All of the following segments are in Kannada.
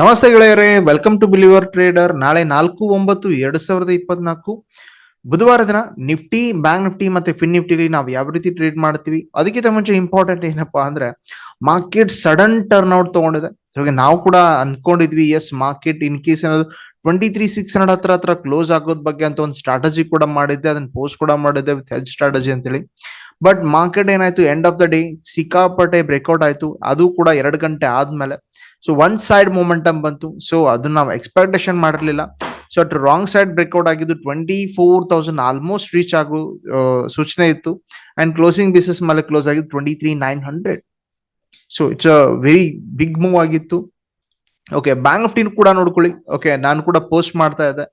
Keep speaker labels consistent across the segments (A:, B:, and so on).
A: ನಮಸ್ತೆ ಗೆಳೆಯರೇ ವೆಲ್ಕಮ್ ಟು ಬಿಲಿವರ್ ಟ್ರೇಡರ್ ನಾಳೆ ನಾಲ್ಕು, ಒಂಬತ್ತು, ಎರಡ್ ಸಾವಿರದ ಇಪ್ಪತ್ನಾಲ್ಕು. ಬುಧವಾರ ದಿನ ನಿಫ್ಟಿ, ಬ್ಯಾಂಕ್ ನಿಫ್ಟಿ ಮತ್ತೆ ಫಿನ್ ನಿಫ್ಟಿಲಿ ನಾವು ಯಾವ ರೀತಿ ಟ್ರೇಡ್ ಮಾಡ್ತೀವಿ? ಅದಕ್ಕಿಂತ ಮುಂಚೆ ಇಂಪಾರ್ಟೆಂಟ್ ಏನಪ್ಪಾ ಅಂದ್ರೆ ಮಾರ್ಕೆಟ್ ಸಡನ್ ಟರ್ನ್ ಔಟ್ ತಗೊಂಡಿದೆ ಹಾಗೆ ನಾವು ಕೂಡ ಅನ್ಕೊಂಡಿದ್ವಿ ಎಸ್ ಮಾರ್ಕೆಟ್ ಇನ್ ಕೇಸ್ ಏನಾದ್ರು ಟ್ವೆಂಟಿ ತ್ರೀ ಸಿಕ್ಸ್ ಹಂಡ್ರೆಡ್ ಹತ್ರ ಹತ್ರ ಕ್ಲೋಸ್ ಆಗೋದ್ ಬಗ್ಗೆ ಅಂತ ಒಂದು ಸ್ಟ್ರಾಟಜಿ ಕೂಡ ಮಾಡಿದ್ದೆ. ಅದನ್ನ ಪೋಸ್ಟ್ ಕೂಡ ಮಾಡಿದ್ದೆ ವಿತ್ ಹೆಲ್ತ್ ಸ್ಟ್ರಾಟಜಿ ಅಂತೇಳಿ. ಬಟ್ ಮಾರ್ಕೆಟ್ ಏನಾಯ್ತು? ಎಂಡ್ ಆಫ್ ದ ಡೇ ಸಿಕ್ಕಾಪಟ್ಟೆ ಬ್ರೇಕ್ಔಟ್ ಆಯ್ತು. ಅದು ಕೂಡ ಎರಡು ಗಂಟೆ ಆದ್ಮೇಲೆ. ಸೊ ಒನ್ ಸೈಡ್ ಮೊಮೆಂಟಮ್ ಬಂತು. ಸೊ ಅದನ್ನ ನಾವು expectation ಮಾಡಿರ್ಲಿಲ್ಲ. So at wrong side breakout ಆಗಿದ್ದು twenty four thousand almost reach ಆಗೋ ಸೂಚನೆ ಇತ್ತು. ಅಂಡ್ ಕ್ಲೋಸಿಂಗ್ ಬೇಸಿಸ್ ಮೇಲೆ ಕ್ಲೋಸ್ ಆಗಿದ್ದು twenty three nine hundred so it's a very big move ಆಗಿತ್ತು ಓಕೆ ಬ್ಯಾಂಕ್ ನಿಫ್ಟಿನ ಕೂಡ ನೋಡ್ಕೊಳ್ಳಿ. ಓಕೆ ನಾನು ಕೂಡ ಪೋಸ್ಟ್ ಮಾಡ್ತಾ ಇದ್ದೆ.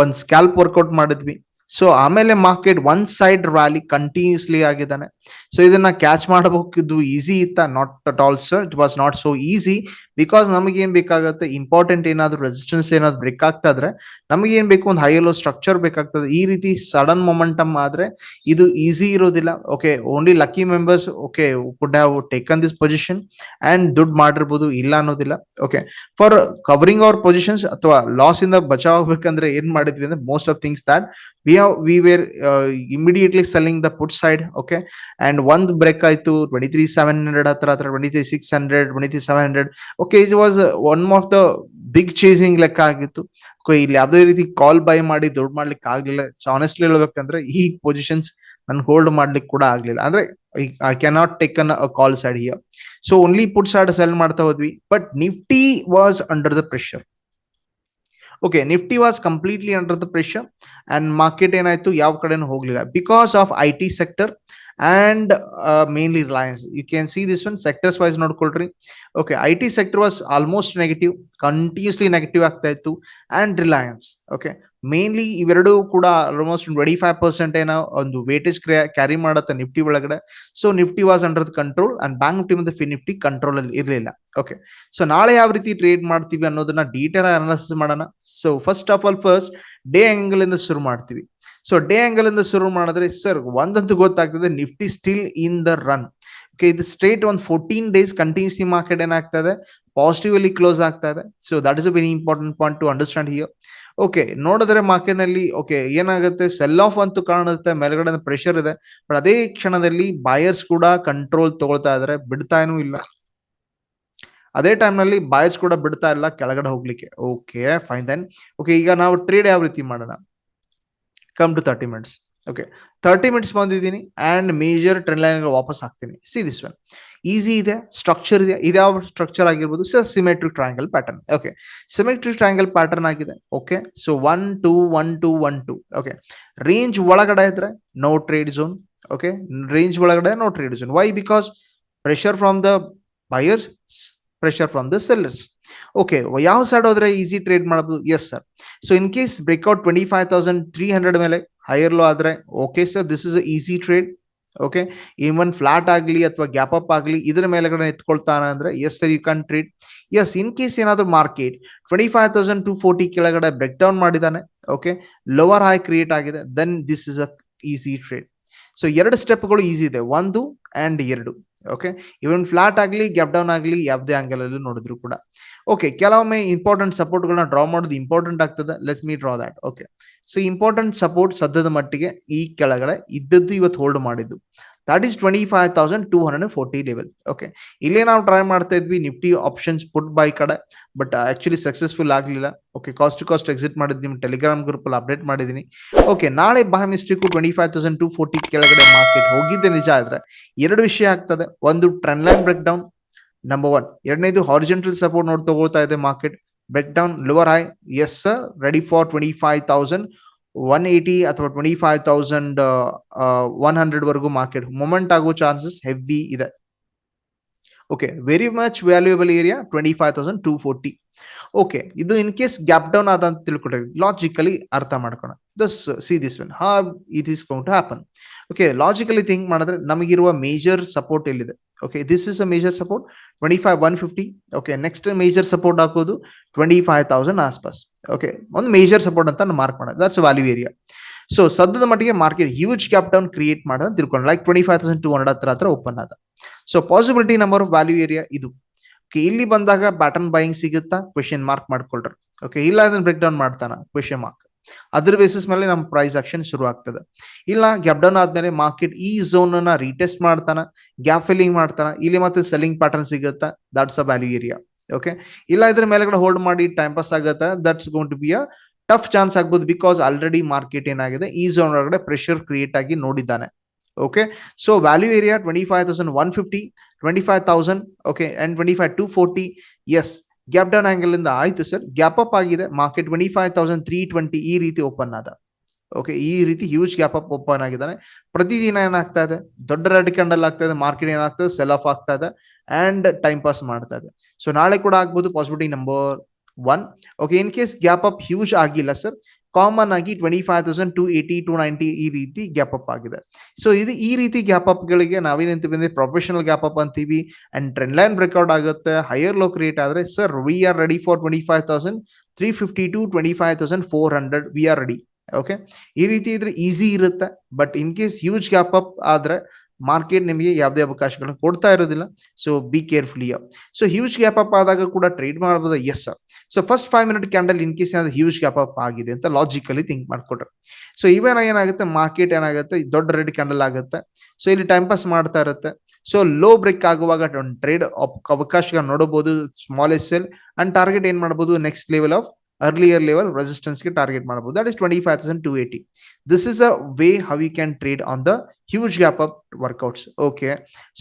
A: ಒಂದು ಸ್ಕ್ಯಾಲ್ಪ್ ವರ್ಕೌಟ್ ಮಾಡಿದ್ವಿ. ಸೊ ಆಮೇಲೆ market one side rally continuously ಆಗಿದ್ದಾನೆ. ಸೊ ಇದನ್ನ ಕ್ಯಾಚ್ ಮಾಡಬೇಕಿದ್ದು ಈಸಿ ಇತ್ತ? Not at all sir it was not so easy because ನಮಗೆ ಏನ್ ಬೇಕಾಗುತ್ತೆ ಇಂಪಾರ್ಟೆಂಟ್ ಏನಾದ್ರು ರೆಸಿಸ್ಟೆನ್ಸ್ ಏನಾದ್ರು ಬ್ರೇಕ್ ಆಗ್ತಾ ನಮಗೆ ಏನ್ ಬೇಕು? ಒಂದು ಹೈಯಲ್ಲೋ ಸ್ಟ್ರಕ್ಚರ್ ಬೇಕಾಗ್ತದೆ. ಈ ರೀತಿ ಸಡನ್ ಮೊಮೆಂಟಮ್ ಆದ್ರೆ ಇದು ಈಸಿ ಇರೋದಿಲ್ಲ. Okay only lucky members okay could have taken this position and ದುಡ್ಡು ಮಾಡಿರ್ಬೋದು, ಇಲ್ಲ ಅನ್ನೋದಿಲ್ಲ. Okay for covering our positions ಅಥವಾ ಲಾಸ್ ಇಂದ ಬಚಾವ್ ಆಗ್ಬೇಕಂದ್ರೆ ಏನ್ ಮಾಡಿದ್ವಿ ಅಂದ್ರೆ most of things that we have we were immediately selling the put side okay and ಒಂದ್ ಬ್ರೇಕ್ ಆಯ್ತು ಟ್ವೆಂಟಿ ತ್ರೀ ಸೆವೆನ್ ಹಂಡ್ರೆಡ್ ಹತ್ರ ಹತ್ರ twenty three six hundred twenty three seven hundred okay it was one of the big chasing ಲೆಕ್ಕ ಆಗಿತ್ತು. ಇಲ್ಲಿ ಯಾವುದೇ ರೀತಿ ಕಾಲ್ ಬೈ ಮಾಡಿ ದುಡ್ಡು ಮಾಡ್ಲಿಕ್ಕೆ ಆಗ್ಲಿಲ್ಲ. ಆನೆಸ್ಟ್ಲಿ ಹೇಳ್ಬೇಕಂದ್ರೆ, ಈ ಪೊಸಿಷನ್ಸ್ ನನ್ ಹೋಲ್ಡ್ ಮಾಡ್ಲಿಕ್ಕೆ ಕೂಡ ಆಗ್ಲಿಲ್ಲ. ಅಂದ್ರೆ I cannot taken a call side here so only put side sell ಮಾಡ್ತಾ ಹೋದ್ವಿ. But Nifty was under the pressure okay Nifty was completely under the pressure and market ಏನಾಯ್ತು? ಯಾವ ಕಡೆನೂ ಹೋಗ್ಲಿಲ್ಲ. Because of I T sector and mainly Reliance you can see this one sectors wise ನೋಡ್ಕೊಳ್ರಿ. Okay I T sector was almost negative continuously negative ಆಗ್ತಾ ಇತ್ತು. ಅಂಡ್ ರಿಲಯನ್ಸ್ ಓಕೆ ಮೇನ್ಲಿ ಇವೆರಡು ಕೂಡ ಆಲ್ಮೋಸ್ಟ್ ಟ್ವೆಂಟಿ ಫೈವ್ ಪರ್ಸೆಂಟ್ ಏನೋ ಒಂದು ವೇಟೇಜ್ ಕ್ಯಾರಿ ಮಾಡತ್ತೆ ನಿಫ್ಟಿ ಒಳಗಡೆ. So Nifty was under the control and bank Nifty ಮತ್ತೆ ನಿಫ್ಟಿ ಕಂಟ್ರೋಲ್ ಅಲ್ಲಿ ಇರಲಿಲ್ಲ. ಓಕೆ ಸೊ ನಾಳೆ ಯಾವ ರೀತಿ ಟ್ರೇಡ್ ಮಾಡ್ತೀವಿ ಅನ್ನೋದನ್ನ ಡೀಟೇಲ್ ಅನಾಲಿಸಿಸ್ ಮಾಡೋಣ. So first of all first day angle ಇಂದ ಶುರು ಮಾಡ್ತೀವಿ. ಸೊ ಡೇ ಆಂಗಲ್ ಇಂದ ಶುರು ಮಾಡಿದ್ರೆ, ಸರ್, ಒಂದಂತೂ ಗೊತ್ತಾಗ್ತದೆ, Nifty still in the run okay ಇದು ಸ್ಟ್ರೇಟ್ ಒಂದು ಫೋರ್ಟೀನ್ ಡೇಸ್ ಕಂಟಿನ್ಯೂಸ್ಲಿ ಮಾರ್ಕೆಟ್ ಏನಾಗ್ತಾ ಇದೆ? ಪಾಸಿಟಿವ್ ಅಲ್ಲಿ ಕ್ಲೋಸ್ ಆಗ್ತಾ ಇದೆ. So that is a very important point to understand here okay ನೋಡಿದ್ರೆ ಮಾರ್ಕೆಟ್ನಲ್ಲಿ ಓಕೆ ಏನಾಗುತ್ತೆ? ಸೆಲ್ ಆಫ್ ಅಂತೂ ಕಾಣುತ್ತೆ ಮೇಲ್ಗಡೆ ಪ್ರೆಷರ್ ಇದೆ. ಬಟ್ ಅದೇ ಕ್ಷಣದಲ್ಲಿ ಬಾಯರ್ಸ್ ಕೂಡ ಕಂಟ್ರೋಲ್ ತಗೊಳ್ತಾ ಇದಾರೆ. ಬಿಡ್ತಾನೂ ಇಲ್ಲ. ಅದೇ ಟೈಮ್ನಲ್ಲಿ ನಲ್ಲಿ ಬಾಯರ್ಸ್ ಕೂಡ ಬಿಡ್ತಾ ಇಲ್ಲ, ಕೆಳಗಡೆ ಹೋಗ್ಲಿಕ್ಕೆ. ಓಕೆ ಫೈನ್ ದೆನ್ ಓಕೆ ಈಗ ನಾವು ಟ್ರೇಡ್ ಯಾವ ರೀತಿ ಮಾಡೋಣ? Come to thirty minutes okay thirty minutes ಬಂದಿದ್ದೀನಿ ಆ್ಯಂಡ್ ಮೇಜರ್ ಟ್ರೆಂಡ್ ಲೈನ್ ವಾಪಸ್ ಹಾಕ್ತೀನಿ. ಸಿ ದಿಸ್ ಒನ್ ಈಸಿ ಇದೆ ಸ್ಟ್ರಕ್ಚರ್ ಇದೆ. ಇದ್ಯಾವ ಸ್ಟ್ರಕ್ಚರ್ ಆಗಿರ್ಬೋದು? Sir symmetric triangle pattern okay symmetric triangle pattern ಆಗಿದೆ. Okay so one two one two one two okay range ಒಳಗಡೆ ಇದ್ರೆ no trade zone okay range ಒಳಗಡೆ no trade zone why because pressure from the buyers pressure from the sellers okay ಯಾವ ಸೈಡ್ ಹೋದ್ರೆ ಈಸಿ ಟ್ರೇಡ್ ಮಾಡಬಹುದು yes sir so in case breakout twenty five thousand three hundred ಮೇಲೆ ಹೈಯರ್ ಲೋ ಆದ್ರೆ okay sir this is easy trade okay even flat ಆಗಲಿ ಅಥವಾ ಗ್ಯಾಪ್ ಅಪ್ ಆಗಲಿ, ಇದರ ಮೇಲೆಗಡೆ ಎತ್ಕೊಳ್ತಾನೆ ಅಂದ್ರೆ yes sir you can trade yes in case ಏನಾದ್ರೂ market twenty five thousand two forty ಕೆಳಗಡೆ ಬ್ರೇಕ್ ಡೌನ್ ಮಾಡಿದಾನೆ ಓಕೆ ಲೋವರ್ ಹೈ ಕ್ರಿಯೇಟ್ ಆಗಿದೆ then this is a easy trade so ಎರಡು ಸ್ಟೆಪ್ಗಳು ಈಸಿ ಇದೆ. ಒಂದು ಅಂಡ್ ಎರಡು. ಓಕೆ ಇವನ್ ಫ್ಲಾಟ್ ಆಗಲಿ ಗ್ಯಾಪ್ ಡೌನ್ ಆಗಲಿ, ಯಾವುದೇ ಆಂಗಲ್ ಅಲ್ಲಿ ನೋಡಿದ್ರು ಕೂಡ. ಓಕೆ ಕೆಲವೊಮ್ಮೆ ಇಂಪಾರ್ಟೆಂಟ್ ಸಪೋರ್ಟ್ಗಳನ್ನ ಡ್ರಾ ಮಾಡೋದು ಇಂಪಾರ್ಟೆಂಟ್ ಆಗ್ತದೆ. Let's me draw that okay so important support ಸದ್ಯದ ಮಟ್ಟಿಗೆ ಈ ಕೆಳಗಡೆ ಇದ್ದದ್ದು ಇವತ್ತು ಹೋಲ್ಡ್ ಮಾಡಿದ್ದು. That is twenty five thousand two hundred forty level okay ಇಲ್ಲೇ ನಾವು ಟ್ರೈ ಮಾಡ್ತಾ ಇದ್ವಿ ನಿಫ್ಟಿ ಆಪ್ಷನ್ಸ್ ಪುಟ್ ಬೈ ಕಡೆ ಬಟ್ ಆಕ್ಚುಲಿ ಸಕ್ಸಸ್ಫುಲ್ ಆಗಲಿಲ್ಲ. Okay cost to cost exit ಮಾಡಿದ್ ನಿಮ್ಮ ಟೆಲಿಗ್ರಾಮ್ ಗ್ರೂಪ್ ಅಲ್ಲಿ ಅಪ್ಡೇಟ್ ಮಾಡಿದ್ದೀನಿ. ಓಕೆ ನಾಳೆ ಬಹಳ mistake twenty five thousand two forty ಕೆಳಗಡೆ ಮಾರ್ಕೆಟ್ ಹೋಗಿದ್ದೆ ನಿಜ ಆದ್ರೆ ಎರಡು ವಿಷಯ ಆಗ್ತದೆ. ಒಂದು trend line break down number one ಎರಡನೇದು ಹಾರಿಜೆಂಟಲ್ ಸಪೋರ್ಟ್ ನೋಡಿ ತಗೊಳ್ತಾ ಇದೆ market break down lower high yes sir ready for twenty five thousand one eighty ಅಥವಾ twenty five thousand one hundred ವರೆಗೂ ಮಾರ್ಕೆಟ್ ಮೂಮೆಂಟ್ ಆಗೋ ಚಾನ್ಸಸ್ ಹೆವಿ ಇದೆ. Okay very much valuable area twenty five thousand two forty okay ಇದು ಇನ್ ಕೇಸ್ ಗ್ಯಾಪ್ ಡೌನ್ ಆದ ಅಂತ ತಿಳ್ಕೊಂಡ್ರೆ ಲಾಜಿಕಲಿ ಅರ್ಥ ಮಾಡ್ಕೋಣ. Thus see this when how it is count happen okay logically think ಮಾಡಿದ್ರೆ ನಮಗಿರುವ ಮೇಜರ್ ಸಪೋರ್ಟ್ ಎಲ್ಲಿದೆ? Okay this is a major support twenty five one fifty okay next major support ಹಾಕೋದು ಟ್ವೆಂಟಿ ಫೈವ್ ತೌಸಂಡ್ ಆಸ್ಪಾಸ್. ಓಕೆ ಒಂದು ಮೇಜರ್ ಸಪೋರ್ಟ್ ಅಂತ ಮಾರ್ಕ್ ಮಾಡೋದು. ದಟ್ಸ್ ವ್ಯಾಲ್ಯೂ ಏರಿಯಾ ಸೊ ಸದ್ಯದ ಮಟ್ಟಿಗೆ market huge gap down create ಮಾಡೋದು ತಿಳ್ಕೊಂಡು like twenty five thousand two hundred ಹತ್ರ ಹತ್ರ ಓಪನ್ ಆದ. So possibility number of value area ಇದು. ಇಲ್ಲಿ ಬಂದಾಗ ಪ್ಯಾಟರ್ನ್ ಬೈಯಿಂಗ್ ಸಿಗುತ್ತಾ? ಕ್ವೆಶನ್ ಮಾರ್ಕ್ ಮಾಡ್ಕೊಳ್ರಿ. ಓಕೆ ಇಲ್ಲ ಅದನ್ನ ಬ್ರೇಕ್ ಡೌನ್ ಮಾಡ್ತಾನ? ಕ್ವೆಶನ್ ಮಾರ್ಕ್ ಅದ್ರ ಬೇಸಿಸ್ ಮೇಲೆ ನಮ್ಮ ಪ್ರೈಸ್ ಆಕ್ಷನ್ ಶುರು ಆಗ್ತದೆ. ಇಲ್ಲ ಗ್ಯಾಪ್ ಡೌನ್ ಆದ್ಮೇಲೆ ಮಾರ್ಕೆಟ್ ಈ ಝೋನ್ ಅನ್ನ ರೀಟೆಸ್ಟ್ ಮಾಡ್ತಾನ ಗ್ಯಾಪ್ ಫಿಲ್ಲಿಂಗ್ ಮಾಡ್ತಾನ, ಇಲ್ಲಿ ಮತ್ತೆ ಸೆಲ್ಲಿಂಗ್ ಪ್ಯಾಟರ್ನ್ ಸಿಗುತ್ತಾ? That's a value area okay ಇಲ್ಲ, ಇದ್ರ ಮೇಲೆಗಡೆ ಹೋಲ್ಡ್ ಮಾಡಿ ಟೈಮ್ ಪಾಸ್ ಆಗುತ್ತೆ? That's gone to be a tough chance ಆಗ್ಬೋದು ಬಿಕಾಸ್ ಆಲ್ರೆಡಿ ಮಾರ್ಕೆಟ್ ಏನಾಗಿದೆ? ಈ ಝೋನ್ ಒಳಗಡೆ ಪ್ರೆಷರ್ ಕ್ರಿಯೇಟ್ ಆಗಿ ನೋಡಿದ್ದಾನೆ. Okay so value area twenty five thousand one fifty twenty five thousand okay and twenty five two forty yes gap down angle ಇಂದ ಆಯ್ತು ಸರ್. ಗ್ಯಾಪ್ ಅಪ್ ಆಗಿದೆ. Market twenty five thousand three twenty ಈ ರೀತಿ ಓಪನ್ ಆದ. ಓಕೆ ಈ ರೀತಿ ಹ್ಯೂಜ್ ಗ್ಯಾಪ್ ಅಪ್ ಓಪನ್ ಆಗಿದ್ದಾನೆ. ಪ್ರತಿದಿನ ಏನಾಗ್ತಾ ಇದೆ? ದೊಡ್ಡ ರೆಡ್ ಕ್ಯಾಂಡಲ್ ಆಗ್ತಾ ಇದೆ. ಮಾರ್ಕೆಟ್ ಏನಾಗ್ತದೆ ಸೆಲ್ ಆಫ್ ಆಗ್ತಾ ಇದೆ. ಅಂಡ್ ಟೈಮ್ ಪಾಸ್ ಮಾಡ್ತಾ ಇದೆ. ಸೊ ನಾಳೆ ಕೂಡ ಆಗ್ಬೋದು. Possibility number one okay in case gap up huge ಆಗಿಲ್ಲ ಸರ್ ಕಾಮನ್ ಆಗಿ twenty five thousand two eighty to ninety ಈ ರೀತಿ ಗ್ಯಾಪ್ ಅಪ್ ಆಗಿದೆ. ಸೊ ಇದು ಈ ರೀತಿ ಗ್ಯಾಪ್ ಅಪ್ ಗಳಿಗೆ ನಾವೇನಂತೀವಿ ಅಂದ್ರೆ ಪ್ರೊಫೆಷನಲ್ ಗ್ಯಾಪ್ ಅಪ್ ಅಂತೀವಿ. ಅಂಡ್ ಟ್ರೆಂಡ್ ಲೈನ್ ಬ್ರೇಕ್ಔಟ್ ಆಗುತ್ತೆ. ಹೈಯರ್ ಲೋ ಕ್ರಿಯೇಟ್ ಆದ್ರೆ sir we are ready for twenty five thousand three fifty to twenty five thousand four hundred we are ready okay ಈ ರೀತಿ ಇದ್ರೆ ಈಸಿ ಇರುತ್ತೆ. But in case huge gap up ಆದ್ರೆ ಮಾರ್ಕೆಟ್ ನಿಮಗೆ ಯಾವುದೇ ಅವಕಾಶಗಳನ್ನು ಕೊಡ್ತಾ ಇರೋದಿಲ್ಲ. So be carefully so huge gap up ಆದಾಗ ಕೂಡ ಟ್ರೇಡ್ ಮಾಡಬಹುದು yes so first five minute candle in case ಏನಾದ್ರು ಹ್ಯೂಜ್ ಗ್ಯಾಪ್ ಅಪ್ ಆಗಿದೆ ಅಂತ ಲಾಜಿಕಲಿ ಥಿಂಕ್ ಮಾಡ್ಕೊಟ್ರೆ ಸೊ ಇವನ್ ಏನಾಗುತ್ತೆ? ಮಾರ್ಕೆಟ್ ಏನಾಗುತ್ತೆ? ದೊಡ್ಡ ರೆಡ್ ಕ್ಯಾಂಡಲ್ ಆಗುತ್ತೆ. ಸೊ ಇಲ್ಲಿ ಟೈಮ್ ಪಾಸ್ ಮಾಡ್ತಾ ಇರುತ್ತೆ. ಸೊ ಲೋ ಬ್ರೇಕ್ ಆಗುವಾಗ ಟ್ರೇಡ್ ಅವಕಾಶಗಳನ್ನ ನೋಡಬಹುದು small S L and target ಏನ್ ಮಾಡಬಹುದು next level of earlier level ರೆಸಿಸ್ಟೆನ್ಸ್ಗೆ target ಮಾಡಬಹುದು. That is twenty five thousand two eighty this is a way how you can trade on the huge gap up workouts okay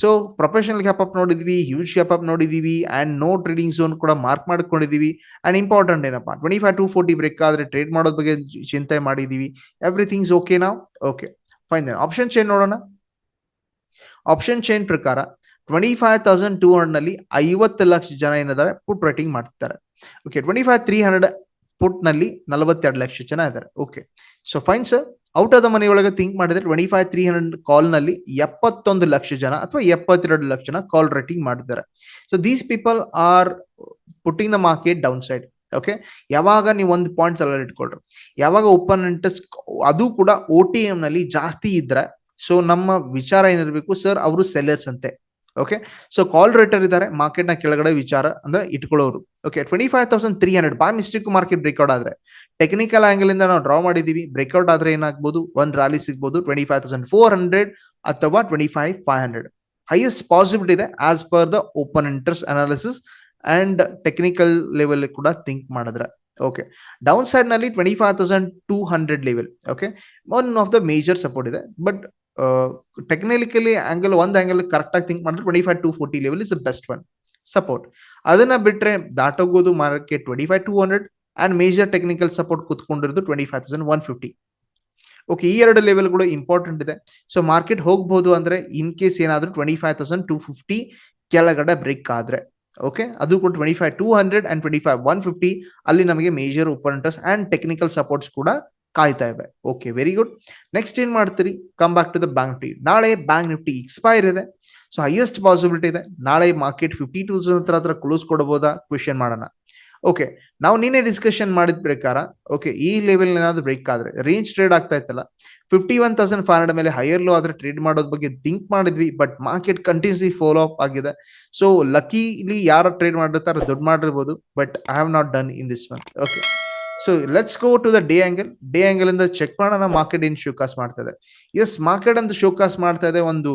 A: so professional gap up ನೋಡಿದ್ವಿ ಹ್ಯೂಜ್ ಗ್ಯಾಪ್ ಅಪ್ ನೋಡಿದೀವಿ ಅಂಡ್ ನೋ ಟ್ರೇಡಿಂಗ್ ಝೋನ್ ಕೂಡ ಮಾರ್ಕ್ ಮಾಡ್ಕೊಂಡಿದೀವಿ. ಅಂಡ್ ಇಂಪಾರ್ಟೆಂಟ್ ಏನಪ್ಪ twenty five two forty break ಆದರೆ ಟ್ರೇಡ್ ಮಾಡೋದ್ ಬಗ್ಗೆ ಚಿಂತೆ ಮಾಡಿದೀವಿ. ಎವ್ರಿಥಿಂಗ್ಸ್ ಓಕೆ ನಾವು ಓಕೆ ಫೈನ್ ಆಪ್ಷನ್ ಚೇನ್ ನೋಡೋಣ. ಆಪ್ಷನ್ ಚೈನ್ ಪ್ರಕಾರ ಟ್ವೆಂಟಿ ಫೈವ್ ತೌಸಂಡ್ ಟೂ ಹಂಡ್ರೆಡ್ನಲ್ಲಿ ಐವತ್ತು ಲಕ್ಷ ಜನ ಏನಿದ್ದಾರೆ ಪುಟ್ ರೇಟಿಂಗ್ ಮಾಡ್ತಾರೆ okay twenty five three hundred ಪುಟ್ನಲ್ಲಿ ನಲವತ್ತೆರಡು ಲಕ್ಷ ಜನ ಇದ್ದಾರೆ. Okay so fine sir out of the money ಒಳಗೆ ಥಿಂಕ್ ಮಾಡಿದ್ರೆ ಟ್ವೆಂಟಿ ಫೈವ್ ತ್ರೀ ಹಂಡ್ರೆಡ್ ಕಾಲ್ನಲ್ಲಿ ಎಪ್ಪತ್ತೊಂದು ಲಕ್ಷ ಜನ ಅಥವಾ ಎಪ್ಪತ್ತೆರಡು ಲಕ್ಷ ಜನ ಕಾಲ್ ರೇಟಿಂಗ್ ಮಾಡಿದ್ದಾರೆ. So these people are putting the market down side okay ಯಾವಾಗ ನೀವು ಒಂದು ಪಾಯಿಂಟ್ ಎಲ್ಲ ಇಟ್ಕೊಳ್ರಿ. ಯಾವಾಗ ಓಪನ್ ಅದು ಕೂಡ ಓ ಟಿ ಎಂ ನಲ್ಲಿ ಜಾಸ್ತಿ ಇದ್ರೆ ಸೊ ನಮ್ಮ ವಿಚಾರ ಏನಿರಬೇಕು ಸರ್ ಅವರು ಸೆಲ್ಲರ್ಸ್ ಅಂತೆ. ಓಕೆ ಸೊ ಕಾಲ್ ರೇಟರ್ ಇದ್ದಾರೆ ಮಾರ್ಕೆಟ್ನ ಕೆಳಗಡೆ ವಿಚಾರ ಅಂದ್ರೆ ಇಟ್ಕೊಳ್ಳೋರು. Okay twenty five thousand three hundred ಬಾ ಮಿಸ್ಟೇಕ್ ಮಾರ್ಕೆಟ್ ಬ್ರೇಕ್ಔಟ್ ಆದ್ರೆ. ಟೆಕ್ನಿಕಲ್ ಆಂಗಲ್ ಇಂದ ನಾವು ಡ್ರಾ ಮಾಡಿದೀವಿ. ಬ್ರೇಕ್ಔಟ್ ಆದ್ರೆ ಏನಾಗ್ಬೋದು? ಒಂದ್ ರ್ಯಾಲಿ ಸಿಗ್ಬೋದು. Twenty five thousand four hundred ಅಥವಾ twenty five five hundred highest possibility ಇದೆ as per the open interest analysis and technical level ಕೂಡ ಥಿಂಕ್ ಮಾಡಿದ್ರೆ. ಓಕೆ ಡೌನ್ ಸೈಡ್ನಲ್ಲಿ twenty five thousand two hundred level okay one of the major support ಇದೆ. ಬಟ್ ಟೆಕ್ನಿಕಲಿ ಆಂಗಲ್ ಒಂದು ಆಂಗಲ್ ಕರೆಕ್ಟ್ ಆಗಿ ಥಿಂಕ್ ಮಾಡಿದ್ರೆ twenty five two forty level is best one support ಅದನ್ನ ಬಿಟ್ರೆ ದಾಟೋಗೋದು market twenty five two hundred and major technical support ಕುತ್ಕೊಂಡಿರೋದು twenty five thousand one fifty okay ಈ ಎರಡು ಲೆವೆಲ್ಗಳು ಇಂಪಾರ್ಟೆಂಟ್ ಇದೆ. ಸೊ ಮಾರ್ಕೆಟ್ ಹೋಗ್ಬೋದು ಅಂದ್ರೆ ಇನ್ ಕೇಸ್ ಏನಾದ್ರೂ twenty five thousand two fifty ಕೆಳಗಡೆ ಬ್ರೇಕ್ ಆದ್ರೆ. ಓಕೆ ಅದು ಕೂಡ twenty five two hundred and twenty five one fifty ಅಲ್ಲಿ ನಮಗೆ major interest and technical supports ಕೂಡ ಕಾಯ್ತಾ ಇವೆ. ಓಕೆ ವೆರಿ ಗುಡ್ ನೆಕ್ಸ್ಟ್ ಏನ್ ಮಾಡ್ತೀರಿ? Come back to the bank Nifty ನಾಳೆ ಬ್ಯಾಂಕ್ ನಿಫ್ಟಿ ಎಕ್ಸ್ಪೈರ್ ಇದೆ. ಸೊ ಹೈಯೆಸ್ಟ್ ಪಾಸಿಬಿಲಿಟಿ ಇದೆ. ನಾಳೆ ಮಾರ್ಕೆಟ್ ಫಿಫ್ಟಿ ಟೂ ಹತ್ರ ಹತ್ರ ಕ್ಲೋಸ್ ಕೊಡಬಹುದಾ ಕ್ವೆಶನ್ ಮಾಡೋಣ. ಓಕೆ ನಾವು ನಿನ್ನೆ ಡಿಸ್ಕಷನ್ ಮಾಡಿದ ಪ್ರಕಾರ ಓಕೆ ಈ ಲೆವೆಲ್ ಏನಾದ್ರು ಬ್ರೇಕ್ ಆದ್ರೆ ರೇಂಜ್ ಟ್ರೇಡ್ ಆಗ್ತಾ ಇತ್ತಲ್ಲ fifty one thousand five hundred ಮೇಲೆ ಹೈಯರ್ ಲೋ ಆದ್ರೆ ಟ್ರೇಡ್ ಮಾಡೋದ್ ಬಗ್ಗೆ ಥಿಂಕ್ ಮಾಡಿದ್ವಿ but market continuously follow up ಆಗಿದೆ. ಸೊ ಲಕಿಲಿ ಯಾರು ಟ್ರೇಡ್ ಮಾಡಿರ್ತಾರೋ ದುಡ್ಡು ಮಾಡಿರ್ಬೋದು but I have not done in this one okay so let's go to the day angle day angle ಇಂದ ಚೆಕ್ ಮಾಡೋಣ ಮಾರ್ಕೆಟ್ ಏನ್ ಶೋಕಾಸ್ ಮಾಡ್ತಾ ಇದೆ ಎಸ್ ಮಾರ್ಕೆಟ್ ಅಂತ ಶೋಕಾಸ್ ಮಾಡ್ತಾ ಇದೆ ಒಂದು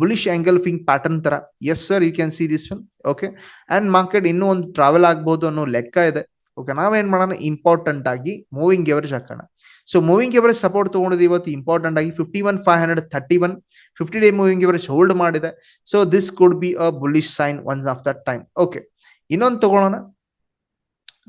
A: ಬುಲಿಶ್ ಆಂಗಲ್ ಫಿಂಗ್ ಪ್ಯಾಟರ್ನ್ ತರ. Yes sir you can see this one okay and market ಇನ್ನೂ ಒಂದು ಟ್ರಾವೆಲ್ ಆಗ್ಬೋದು ಅನ್ನೋ ಲೆಕ್ಕ ಇದೆ. ಓಕೆ ನಾವೇನ್ ಮಾಡೋಣ? ಇಂಪಾರ್ಟೆಂಟ್ ಆಗಿ ಮೂವಿಂಗ್ ಎವರೇಜ್ ಹಾಕೋಣ. ಸೊ ಮೂವಿಂಗ್ ಎವರೇಜ್ ಸಪೋರ್ಟ್ ತಗೊಂಡಿದ್ದು ಇವತ್ತು ಇಂಪಾರ್ಟೆಂಟ್ ಆಗಿ fifty one five hundred thirty one fifty day moving average hold ಮಾಡಿದೆ. So this could be a bullish sign once of that time okay ಇನ್ನೊಂದು ತಗೊಳ್ಳೋಣ.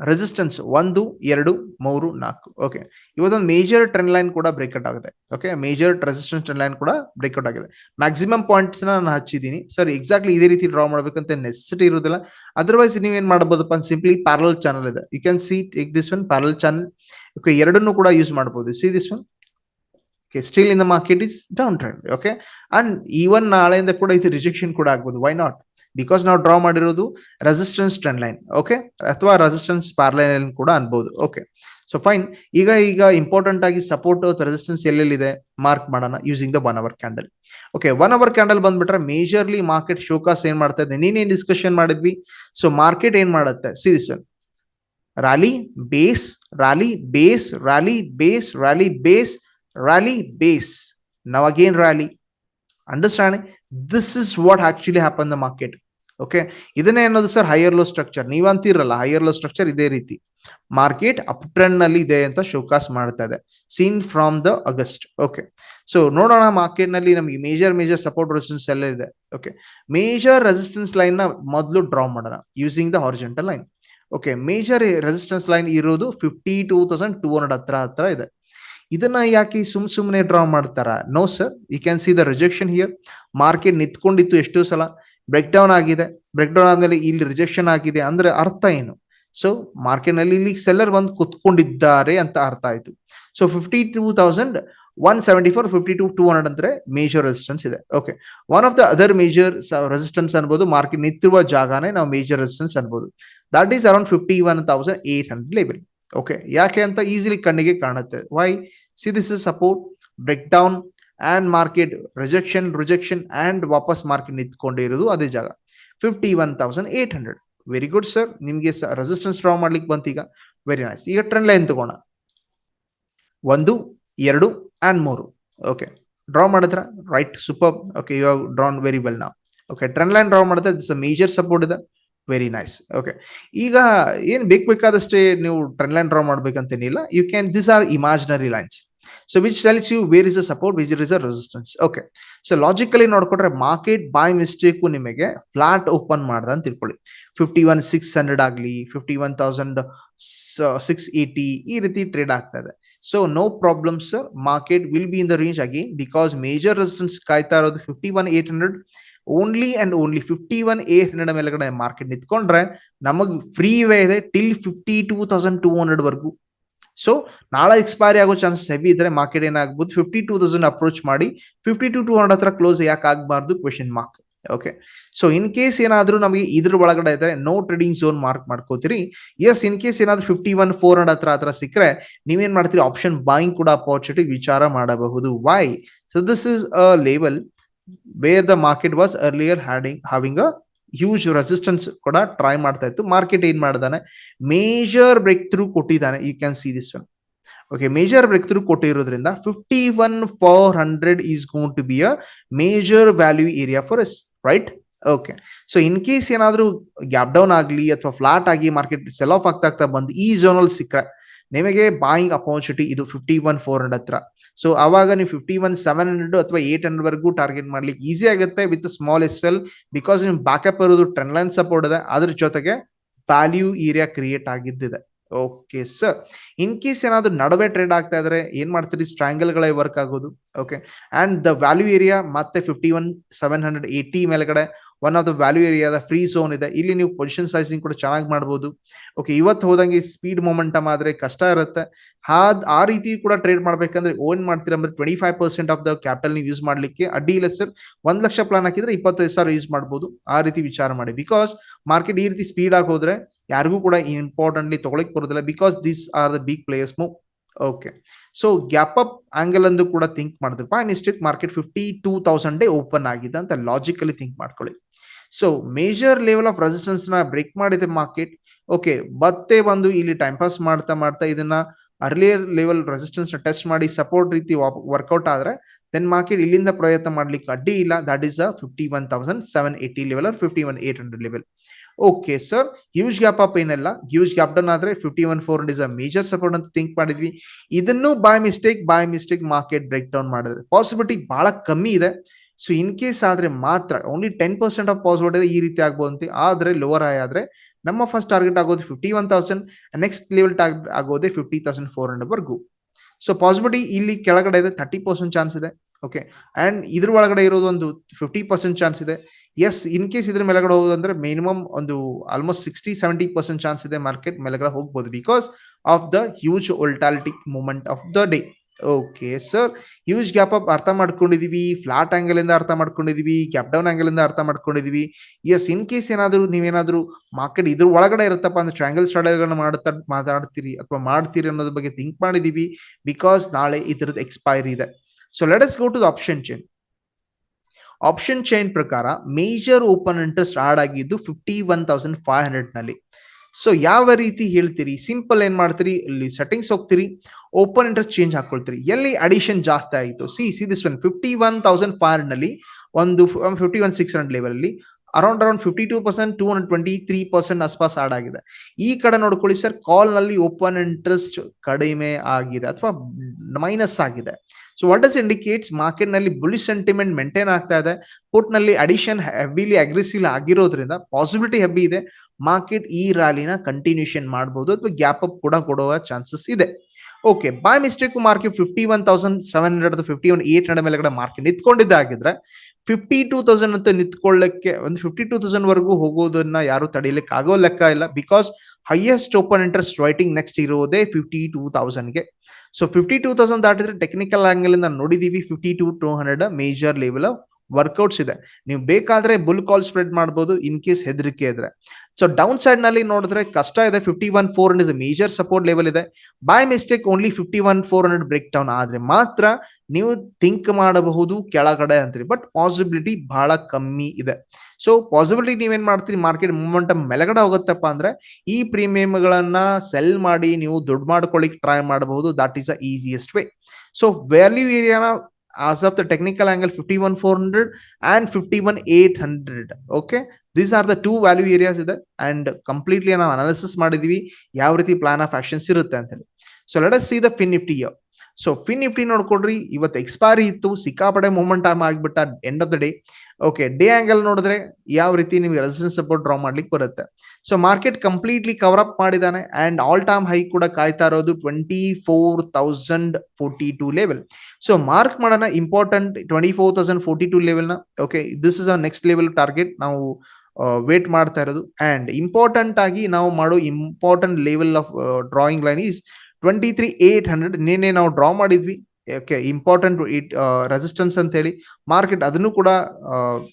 A: ರೆಸಿಸ್ಟೆನ್ಸ್ ಒಂದು, ಎರಡು, ಮೂರು, ನಾಲ್ಕು. ಓಕೆ ಇವತ್ತೊಂದು ಮೇಜರ್ ಟ್ರೆಂಡ್ ಲೈನ್ ಕೂಡ ಬ್ರೇಕ್ಔಟ್ ಆಗಿದೆ okay major resistance trend line ಕೂಡ ಬ್ರೇಕ್ಔಟ್ ಆಗಿದೆ. ಮ್ಯಾಕ್ಸಿಮಮ್ ಪಾಯಿಂಟ್ಸ್ ನಾನು ಹಚ್ಚಿದ್ದೀನಿ. ಸರ್ ಎಕ್ಸಾಕ್ಟ್ಲಿ ಇದೇ ರೀತಿ ಡ್ರಾ ಮಾಡ್ಬೇಕಂತ ನೆಸೆಸಿಟಿ ಇರೋದಿಲ್ಲ ಅದರ್ವೈಸ್ ನೀವೇನ್ ಮಾಡಬಹುದಪ್ಪ ಸಿಂಪ್ಲಿ ಪ್ಯಾರಲ್ ಚಾನಲ್ ಇದೆ. You can see take this one parallel channel okay ಎರಡನ್ನೂ ಕೂಡ ಯೂಸ್ ಮಾಡಬಹುದು see this one okay still in the market is down trend okay and even ನಾಳೆಯಿಂದ ಕೂಡ ಇದು ರಿಜೆಕ್ಷನ್ ಕೂಡ ಆಗ್ಬೋದು. ವೈ ನಾಟ್ ಬಿಕಾಸ್ ನಾವು ಡ್ರಾ ಮಾಡಿರೋದು ರೆಸಿಸ್ಟೆನ್ಸ್ ಟ್ರೆಂಡ್ ಲೈನ್ ಓಕೆ ಅಥವಾ ರೆಸಿಸ್ಟೆನ್ಸ್ ಪ್ಯಾರಲೈನ್ ಕೂಡ ಅನ್ಬೋದು ಓಕೆ ಸೊ ಫೈನ್ ಈಗ ಈಗ ಇಂಪಾರ್ಟೆಂಟ್ ಆಗಿ ಸಪೋರ್ಟ್ ಅಥವಾ ರೆಸಿಸ್ಟೆನ್ಸ್ ಎಲ್ಲೆಲ್ಲಿದೆ? ಮಾರ್ಕ್ ಮಾಡೋಣ using the one hour candle okay one hour candle ಬಂದ್ಬಿಟ್ರೆ ಮೇಜರ್ಲಿ ಮಾರ್ಕೆಟ್ ಶೋಕಾಸ್ ಏನ್ ಮಾಡ್ತಾ ಇದೆ? ನೀನೇನ್ ಡಿಸ್ಕಷನ್ ಮಾಡಿದ್ವಿ? ಸೊ ಮಾರ್ಕೆಟ್ ಏನ್ ಮಾಡುತ್ತೆ? See this rally base rally base rally base rally base rally base now again rally. Understanding this is what actually happened in the market. Okay ಇದನ್ನೇ ಅನ್ನೋದು ಸರ್ ಹೈಯರ್ ಲೋ ಸ್ಟ್ರಕ್ಚರ್ ನೀವಂತಿರಲ್ಲ ಹೈಯರ್ ಲೋ ಸ್ಟ್ರಕ್ಚರ್ ಇದೇ ರೀತಿ. ಮಾರ್ಕೆಟ್ ಅಪ್ ಟ್ರೆಂಡ್ನಲ್ಲಿ ಇದೆ ಅಂತ ಶೋಕಾಸ್ ಮಾಡ್ತಾ ಇದೆ. Seen from the August okay so ನೋಡೋಣ ಮಾರ್ಕೆಟ್ನಲ್ಲಿ ನಮಗೆ ಮೇಜರ್ ಮೇಜರ್ ಸಪೋರ್ಟ್ ರೆಸಿಸ್ಟೆನ್ಸ್ ಎಲ್ಲ ಇದೆ. ಓಕೆ ಮೇಜರ್ ರೆಸಿಸ್ಟೆನ್ಸ್ ಲೈನ್ನ ಮೊದಲು ಡ್ರಾ ಮಾಡೋಣ. Using the horizontal line okay major resistance line ಇರೋದು fifty two thousand two hundred ಹತ್ರ ಹತ್ರ ಇದೆ. ಇದನ್ನ ಯಾಕೆ ಸುಮ್ ಸುಮ್ಮನೆ ಡ್ರಾ ಮಾಡ್ತಾರ? No sir you can see the rejection here market ನಿಂತ್ಕೊಂಡಿತ್ತು ಎಷ್ಟೋ ಸಲ. ಬ್ರೇಕ್ ಡೌನ್ ಆಗಿದೆ. ಬ್ರೇಕ್ ಡೌನ್ ಆದ್ಮೇಲೆ ಇಲ್ಲಿ ರಿಜೆಕ್ಷನ್ ಆಗಿದೆ ಅಂದ್ರೆ ಅರ್ಥ ಏನು? ಸೊ ಮಾರ್ಕೆಟ್ನಲ್ಲಿ ಇಲ್ಲಿ ಸೆಲ್ಲರ್ ಬಂದು ಕುತ್ಕೊಂಡಿದ್ದಾರೆ ಅಂತ ಅರ್ಥ ಆಯ್ತು. So fifty two thousand one seventy four fifty two two hundred ಅಂದ್ರೆ ಮೇಜರ್ ರೆಸಿಸ್ಟೆನ್ಸ್ ಇದೆ. Okay one of the other major resistance ಅನ್ಬೋದು ಮಾರ್ಕೆಟ್ ನಿಂತಿರುವ ಜಾಗನೇ ನಾವು ಮೇಜರ್ ರೆಸಿಸ್ಟೆನ್ಸ್ ಅನ್ಬೋದು. That is around fifty one thousand eight hundred level okay ಯಾಕೆ ಅಂತ ಈಸಿಲಿ ಕಣ್ಣಿಗೆ ಕಾಣುತ್ತೆ. Why see this is support break down and market rejection rejection and ವಾಪಸ್ ಮಾರ್ಕೆಟ್ ನಿಂತ್ಕೊಂಡಿರೋದು ಅದೇ ಜಾಗ. Fifty one thousand eight hundred very good sir ನಿಮ್ಗೆ ರೆಸಿಸ್ಟೆನ್ಸ್ ಡ್ರಾ ಮಾಡ್ಲಿಕ್ಕೆ ಬಂತು ಈಗ ವೆರಿ ನೈಸ್ ಈಗ ಟ್ರೆಂಡ್ ಲೈನ್ ತಗೋಣ. ಒಂದು, ಎರಡು ಅಂಡ್ ಮೂರು. ಓಕೆ ಡ್ರಾ ಮಾಡಿದ್ರ? Right super okay you have drawn very well ನಾವು ಓಕೆ ಟ್ರೆಂಡ್ ಲೈನ್ ಡ್ರಾ ಮಾಡಿದ್ರೆ ದಿಸ್ ಮೇಜರ್ ಸಪೋರ್ಟ್ ಇದೆ. ವೆರಿ ನೈಸ್ ಓಕೆ ಈಗ ಏನು ಬೇಕು ಬೇಕಾದಷ್ಟೇ ನೀವು trend line draw ಮಾಡ್ಬೇಕಂತೇನಿಲ್ಲ. You can this are imaginary lines so which tells you where is a support which is a resistance okay so logically ನೋಡ್ಕೊಂಡ್ರೆ ಮಾರ್ಕೆಟ್ ಬೈ ಮಿಸ್ಟೇಕು ನಿಮಗೆ ಫ್ಲಾಟ್ ಓಪನ್ ಮಾಡ್ದ ಅಂತ ತಿಳ್ಕೊಳ್ಳಿ. ಫಿಫ್ಟಿ ಒನ್ ಸಿಕ್ಸ್ ಹಂಡ್ರೆಡ್ ಆಗಲಿ fifty one thousand six eighty ಈ ರೀತಿ ಟ್ರೇಡ್ ಆಗ್ತಾ ಇದೆ. So no problems market will be in the range ಆಗಿ ಬಿಕಾಸ್ ಮೇಜರ್ ರೆಸಿಸ್ಟೆನ್ಸ್ ಕಾಯ್ತಾ ಇರೋದು fifty one eight hundred only and only fifty one a hundred ಮೇಲೆಗಡೆ ಮಾರ್ಕೆಟ್ ನಿಂತ್ಕೊಂಡ್ರೆ ನಮಗೆ ಫ್ರೀ ವೇ ಇದೆ till fifty two thousand two hundred ವರ್ಗು. ಸೊ ನಾಳೆ ಎಕ್ಸ್ಪೈರಿ ಆಗೋ ಚಾನ್ಸ್ ಹೆವಿ ಇದ್ರೆ ಮಾರ್ಕೆಟ್ ಏನಾಗ್ಬೋದು? ಫಿಫ್ಟಿ ಟೂ ತೌಸಂಡ್ ಅಪ್ರೋಚ್ ಮಾಡಿ ಫಿಫ್ಟಿ ಟು ಟೂ ಹಂಡ್ರೆಡ್ ಹತ್ರ ಕ್ಲೋಸ್ ಯಾಕೆ ಆಗಬಾರ್ದು? Question mark okay so in case ಏನಾದರೂ ನಮಗೆ ಇದ್ರ ಒಳಗಡೆ ಇದ್ರೆ ನೋ ಟ್ರೇಡಿಂಗ್ ಝೋನ್ ಮಾರ್ಕ್ ಮಾಡ್ಕೋತೀರಿ. ಎಸ್ ಇನ್ ಕೇಸ್ ಏನಾದರೂ ಫಿಫ್ಟಿ ಒನ್ ಫೋರ್ ಹಂಡ್ರೆಡ್ ಹತ್ರ ಹತ್ರ ಸಿಕ್ಕರೆ ನೀವೇನ್ ಮಾಡ್ತೀರಿ? ಆಪ್ಷನ್ ಬಾಯಿಂಗ್ ಕೂಡ ಅಪಾರ್ಚುನಿಟಿ ವಿಚಾರ ಮಾಡಬಹುದು. Why so this is a level where the market was earlier having having a huge resistance ಕೂಡ ಟ್ರೈ ಮಾಡ್ತಾ ಇತ್ತು. ಮಾರ್ಕೆಟ್ ಏನ್ ಮಾಡಿದಾನೆ? ಮೇಜರ್ ಬ್ರೇಕ್ ಥ್ರೂ ಕೊಟ್ಟಿದ್ದಾನೆ you can see this one okay major breakthrough ಕೊಟ್ಟಿರೋದ್ರಿಂದ fifty one four hundred is gone to be a major value area for us right okay so in case ಏನಾದ್ರೂ ಗ್ಯಾಪ್ ಡೌನ್ ಆಗಲಿ ಅಥವಾ ಫ್ಲಾಟ್ ಆಗಿ ಮಾರ್ಕೆಟ್ ಸೆಲ್ ಆಫ್ ಆಗ್ತಾ ಆಗ್ತಾ ಬಂದು ಈ ಝೋನಲ್ಲಿ ಸಿಕ್ಕರೆ ನಿಮಗೆ ಬಾಯಿಂಗ್ ಅಪಾರ್ಚುನಿಟಿ ಇದು ಫಿಫ್ಟಿ ಒನ್ ಫೋರ್ ಹಂಡ್ರೆಡ್ ಹತ್ರ. ಸೊ ಅವಾಗ ನೀವು ಫಿಫ್ಟಿ ಒನ್ ಸೆವೆನ್ ಹಂಡ್ರೆಡ್ ಅಥವಾ ಏಟ್ ಹಂಡ್ರೆಡ್ ವರೆಗೂ ಟಾರ್ಗೆಟ್ ಮಾಡ್ಲಿಕ್ಕೆ ಈಸಿ ಆಗುತ್ತೆ with small S L because ನಿಮ್ ಬ್ಯಾಕಪ್ ಇರೋದು ಟ್ರೆಂಡ್ ಲೈನ್ ಸಪೋರ್ಟ್ ಇದೆ. ಅದ್ರ ಜೊತೆಗೆ ವ್ಯಾಲ್ಯೂ ಏರಿಯಾ ಕ್ರಿಯೇಟ್ ಆಗಿದ್ದಿದೆ. ಓಕೆ ಸರ್ ಇನ್ ಕೇಸ್ ಏನಾದ್ರು ನಡುವೆ ಟ್ರೇಡ್ ಆಗ್ತಾ ಇದ್ರೆ ಏನ್ ಮಾಡ್ತೀರಿ? ಸ್ಟ್ರಾಂಗಲ್ ಗಳೇ ವರ್ಕ್ ಆಗೋದು. Okay and the value area ಮತ್ತೆ fifty one seven hundred eighty ಮೇಲ್ಗಡೆ ಒನ್ ಆಫ್ ದ ವ್ಯಾಲ್ಯೂ ಏರಿಯಾದ ಫ್ರೀ ಝೋನ್ ಇದೆ. ಇಲ್ಲಿ ನೀವು ಪೊಸಿಷನ್ ಸೈಸಿಂಗ್ ಕೂಡ ಚೆನ್ನಾಗಿ ಮಾಡ್ಬೋದು. ಓಕೆ ಇವತ್ತು ಹೋದಂಗೆ ಸ್ಪೀಡ್ ಮೊಮೆಂಟಮ್ ಆದ್ರೆ ಕಷ್ಟ ಇರುತ್ತೆ. ಆ ರೀತಿ ಕೂಡ ಟ್ರೇಡ್ ಮಾಡ್ಬೇಕಂದ್ರೆ ಓನ್ ಮಾಡ್ತೀರ ಅಂದ್ರೆ twenty five percent of the capital ನೀವು ಯೂಸ್ ಮಾಡ್ಲಿಕ್ಕೆ ಅಡ್ಡಿ ಇಲ್ಲ ಸರ್ ಒಂದ್ ಲಕ್ಷ ಪ್ಲಾನ್ ಹಾಕಿದ್ರೆ ಇಪ್ಪತ್ತೈದು ಸಾವಿರ ಯೂಸ್ ಮಾಡ್ಬೋದು. ಆ ರೀತಿ ವಿಚಾರ ಮಾಡಿ. ಬಿಕಾಸ್ ಮಾರ್ಕೆಟ್ ಈ ರೀತಿ ಸ್ಪೀಡ್ ಆಗಿ ಹೋದ್ರೆ ಯಾರಿಗೂ ಕೂಡ ಇಂಪಾರ್ಟೆಂಟ್ಲಿ ತಗೊಳಕ್ ಬರೋದಿಲ್ಲ. Because this are the big players move okay so gap up angle ಅಂದು ಕೂಡ think ಮಾಡಿದ್ರಪ್ಪ. By mistake market fifty two thousand day open ಆಗಿದೆ ಅಂತ ಲಾಜಿಕಲಿ ಥಿಂಕ್ ಮಾಡ್ಕೊಳ್ಳಿ. ಸೊ ಮೇಜರ್ ಲೆವೆಲ್ ಆಫ್ ರೆಸಿಸ್ಟೆನ್ಸ್ನ ಬ್ರೇಕ್ ಮಾಡಿದೆ ಮಾರ್ಕೆಟ್ ಓಕೆ ಮತ್ತೆ ಬಂದು ಇಲ್ಲಿ ಟೈಮ್ ಪಾಸ್ ಮಾಡ್ತಾ ಮಾಡ್ತಾ ಇದನ್ನ ಅರ್ಲಿಯರ್ ಲೆವೆಲ್ ರೆಸಿಸ್ಟೆನ್ಸ್ ಟೆಸ್ಟ್ ಮಾಡಿ ಸಪೋರ್ಟ್ ರೀತಿ ವರ್ಕೌಟ್ ಆದ್ರೆ ದೆನ್ ಮಾರ್ಕೆಟ್ ಇಲ್ಲಿಂದ ಪ್ರಯತ್ನ ಮಾಡ್ಲಿಕ್ಕೆ ಅಡ್ಡಿ ಇಲ್ಲ. That is a fifty one thousand seven eighty level fifty one eight hundred level okay sir huge gap up ಏನಲ್ಲ. ಹ್ಯೂಜ್ ಗ್ಯಾಪ್ ಡೌನ್ ಆದ್ರೆ fifty one four is a major support ಅಂತ ಥಿಂಕ್ ಮಾಡಿದ್ವಿ. ಇದನ್ನು by mistake by mistake market break down ಮಾಡಿದ್ರೆ. ಪಾಸಿಬಿಲಿಟಿ ಬಹಳ ಕಮ್ಮಿ ಇದೆ. ಸೊ ಇನ್ ಕೇಸ್ ಆದ್ರೆ ಮಾತ್ರ only ten percent of possibility ಈ ರೀತಿ ಆಗ್ಬೋದು ಆದ್ರೆ ಲೋವರ್ ಹೈ ಆದ್ರೆ, ನಮ್ಮ ಫಸ್ಟ್ ಟಾರ್ಗೆಟ್ ಆಗೋದು fifty one thousand next level target ಆಗೋದೇ ಫಿಫ್ಟಿ ತೌಸಂಡ್ ಫೋರ್ ಹಂಡ್ರೆಡ್ ವರ್ಗು. ಸೊ ಪಾಸಿಬಿಲಿಟಿ ಇಲ್ಲಿ ಕೆಳಗಡೆ ಇದೆ ತರ್ಟಿ ಪರ್ಸೆಂಟ್ ಚಾನ್ಸ್ ಇದೆ. ಓಕೆ ಅಂಡ್ ಇದ್ರ ಒಳಗಡೆ ಇರೋದು ಒಂದು ಫಿಫ್ಟಿ ಪರ್ಸೆಂಟ್ ಚಾನ್ಸ್ ಇದೆ. ಎಸ್ ಇನ್ ಕೇಸ್ ಇದ್ರ ಮೇಲೆಗಡೆ ಹೋಗೋದಂದ್ರೆ ಮಿನಿಮಮ್ ಒಂದು almost sixty seventy percent chance ಇದೆ ಮಾರ್ಕೆಟ್ ಮೇಲೆಗಡೆ ಹೋಗ್ಬೋದು because of the huge volatility movement of the day okay sir huge gap up ಅರ್ಥ ಮಾಡ್ಕೊಂಡಿದೀವಿ. ಫ್ಲಾಟ್ ಆಂಗಲ್ ಇಂದ ಅರ್ಥ ಮಾಡ್ಕೊಂಡಿದೀವಿ. ಕ್ಯಾಪ್ ಡೌನ್ ಆಂಗಲ್ ಇಂದ ಅರ್ಥ ಮಾಡ್ಕೊಂಡಿದೀವಿ. ಎಸ್ ಇನ್ ಕೇಸ್ ಏನಾದರೂ ನೀವೇನಾದ್ರು ಮಾರ್ಕೆಟ್ ಇದ್ರ ಒಳಗಡೆ ಇರುತ್ತಪ್ಪ ಅಂದ್ರೆ ಟ್ರ್ಯಾಂಗಲ್ ಸ್ಟಡಿಗಳನ್ನ ಮಾಡ್ತಾ ಮಾತಾಡ್ತೀರಿ ಅಥವಾ ಮಾಡ್ತೀರಿ ಅನ್ನೋದ್ರ ಬಗ್ಗೆ ಥಿಂಕ್ ಮಾಡಿದೀವಿ ಬಿಕಾಸ್ ನಾಳೆ ಇದ್ರದ್ದು ಎಕ್ಸ್ಪೈರಿ ಇದೆ. So let us go to the option chain option chain ಪ್ರಕಾರ ಮೇಜರ್ ಓಪನ್ ಇಂಟ್ರೆಸ್ಟ್ ಆಡ್ ಆಗಿದ್ದು ಫಿಫ್ಟಿ ಒನ್ ತೌಸಂಡ್ ಫೈವ್ ಹಂಡ್ರೆಡ್ನಲ್ಲಿ. ಸೊ ಯಾವ ರೀತಿ ಹೇಳ್ತೀರಿ? ಸಿಂಪಲ್ ಏನ್ ಮಾಡ್ತೀರಿ? ಇಲ್ಲಿ ಸೆಟ್ಟಿಂಗ್ಸ್ ಹೋಗ್ತೀರಿ ಓಪನ್ ಇಂಟ್ರೆಸ್ಟ್ ಚೇಂಜ್ ಹಾಕೊಳ್ತೀರಿ. ಎಲ್ಲಿ ಅಡಿಷನ್ ಜಾಸ್ತಿ ಆಯಿತು? See see this one fifty one thousand five ಹಂಡ್ರೆಡ್ನಲ್ಲಿ ಒಂದು fifty one six hundred level ಅಲ್ಲಿ around around fifty two percent two hundred twenty three percent ಆಸ್ಪಾಸ್ add ಆಗಿದೆ. ಈ ಕಡೆ ನೋಡ್ಕೊಳ್ಳಿ ಸರ್ ಕಾಲ್ನಲ್ಲಿ ಓಪನ್ ಇಂಟ್ರೆಸ್ಟ್ ಕಡಿಮೆ ಆಗಿದೆ ಅಥವಾ ಮೈನಸ್ ಆಗಿದೆ. ಸೊ ವಾಟ್ ಡಸ್ ಇಂಡಿಕೇಟ್ಸ್ ಮಾರ್ಕೆಟ್ನಲ್ಲಿ ಬುಲಿ ಸೆಂಟಿಮೆಂಟ್ ಮೇಂಟೈನ್ ಆಗ್ತಾ ಇದೆ? ಪುಟ್ನಲ್ಲಿ ಅಡಿಷನ್ ಹೆವಿಲಿ ಅಗ್ರೆಸಿವ್ ಆಗಿರೋದ್ರಿಂದ ಪಾಸಿಬಿಲಿಟಿ ಹೆವಿ ಇದೆ. ಮಾರ್ಕೆಟ್ ಈ ರ್ಯಾಲಿನ ಕಂಟಿನ್ಯೂಷನ್ ಮಾಡಬಹುದು ಅಥವಾ ಗ್ಯಾಪ್ ಅಪ್ ಕೂಡ ಕೊಡುವ ಚಾನ್ಸಸ್ ಇದೆ. Okay by mistake market fifty one thousand seven hundred fifty one eight hundred ಮೇಲೆ ಮಾರ್ಕೆಟ್ ನಿಂತ್ಕೊಂಡಿದ್ದಾಗಿದ್ರೆ ಫಿಫ್ಟಿ ಟೂ ತೌಸಂಡ್ ಅಂತ ನಿಂತ್ಕೊಳ್ಳಕ್ಕೆ ಒಂದು ಫಿಫ್ಟಿ ಟೂ ತೌಸಂಡ್ ವರೆಗೂ ಹೋಗೋದನ್ನ ಯಾರು ತಡೀಲಿಕ್ಕೆ ಆಗೋ ಲೆಕ್ಕ ಇಲ್ಲ. Because highest open interest writing next ಇರೋದೇ ಫಿಫ್ಟಿ ಟೂ ತೌಸಂಡ್ಗೆ ಸೊ ಫಿಫ್ಟಿ ಟೂ ತೌಸಂಡ್ ದಾಟಿದ್ರೆ ಟೆಕ್ನಿಕಲ್ ಆಂಗಲ್ ಇಂದ ನೋಡಿದೀವಿ fifty two two hundred major level workouts ಇದೆ. ನೀವು ಬೇಕಾದ್ರೆ ಬುಲ್ ಕಾಲ್ ಸ್ಪ್ರೆಡ್ ಮಾಡಬಹುದು ಇನ್ ಕೇಸ್ ಹೆದರಿಕೆ ಇದ್ರೆ. ಸೊ ಡೌನ್ ಸೈಡ್ನಲ್ಲಿ ನೋಡಿದ್ರೆ ಕಷ್ಟ ಇದೆ. Fifty one four hundred major support level ಇದೆ. By mistake only fifty one four hundred break down ಆದ್ರೆ ಮಾತ್ರ ನೀವು ಥಿಂಕ್ ಮಾಡಬಹುದು ಕೆಳಗಡೆ ಅಂತೀರಿ. ಬಟ್ ಪಾಸಿಬಿಲಿಟಿ ಬಹಳ ಕಮ್ಮಿ ಇದೆ. ಸೊ ಪಾಸಿಬಿಲಿಟಿ ನೀವೇನ್ ಮಾಡ್ತೀರಿ? ಮಾರ್ಕೆಟ್ ಮೂಮೆಂಟಮ್ ಮೆಲಗಡೆ ಹೋಗುತ್ತಪ್ಪ ಅಂದ್ರೆ ಈ ಪ್ರೀಮಿಯಂಗಳನ್ನ ಸೆಲ್ ಮಾಡಿ ನೀವು ದುಡ್ಡು ಮಾಡ್ಕೊಳ್ಳಿಕ್ ಟ್ರೈ ಮಾಡಬಹುದು. That is a easiest way so value ಏರಿಯಾನ as of the technical angle 51400 and 51800 okay these are the two value areas ಇದೆ and completely ನಾವು ಅನಾಲಿಸಿಸ್ ಮಾಡಿದೀವಿ ಯಾವ ರೀತಿ ಪ್ಲಾನ್ ಆಫ್ ಆಕ್ಷನ್ಸ್ ಇರುತ್ತೆ ಅಂತ ಹೇಳಿ so let us see the FinNifty So Fin Nifty ನೋಡ್ಕೊಡ್ರಿ, ಇವತ್ತು ಎಕ್ಸ್ಪೈರಿ ಇತ್ತು ಸಿಕ್ಕಾಪಡೆ movement time ಆಗಿಬಿಟ್ಟ end of the day okay day angle ನೋಡಿದ್ರೆ ಯಾವ ರೀತಿ ನಿಮಗೆ ರೆಸಿಸ್ಟೆನ್ಸ್ ಸಪೋರ್ಟ್ ಡ್ರಾ ಮಾಡ್ಲಿಕ್ಕೆ ಬರುತ್ತೆ. So market completely cover up ಮಾಡಿದಾನೆ ಅಂಡ್ ಆಲ್ ಟೈಮ್ ಹೈ ಕೂಡ ಕಾಯ್ತಾ ಇರೋದು twenty four thousand forty two level so mark ಮಾಡೋಣ important twenty four thousand forty two ಲೆವೆಲ್ನ okay this is our next level target ನಾವು ವೇಟ್ ಮಾಡ್ತಾ ಇರೋದು. ಅಂಡ್ ಇಂಪಾರ್ಟೆಂಟ್ ಆಗಿ ನಾವು ಮಾಡೋ important level of drawing line is twenty three eight hundred ನಿನ್ನೆ ನಾವು ಡ್ರಾ ಮಾಡಿದ್ವಿ. ಓಕೆ ಇಂಪಾರ್ಟೆಂಟ್ ರೆಸಿಸ್ಟೆನ್ಸ್ ಅಂತ ಹೇಳಿ ಮಾರ್ಕೆಟ್ ಅದನ್ನು ಕೂಡ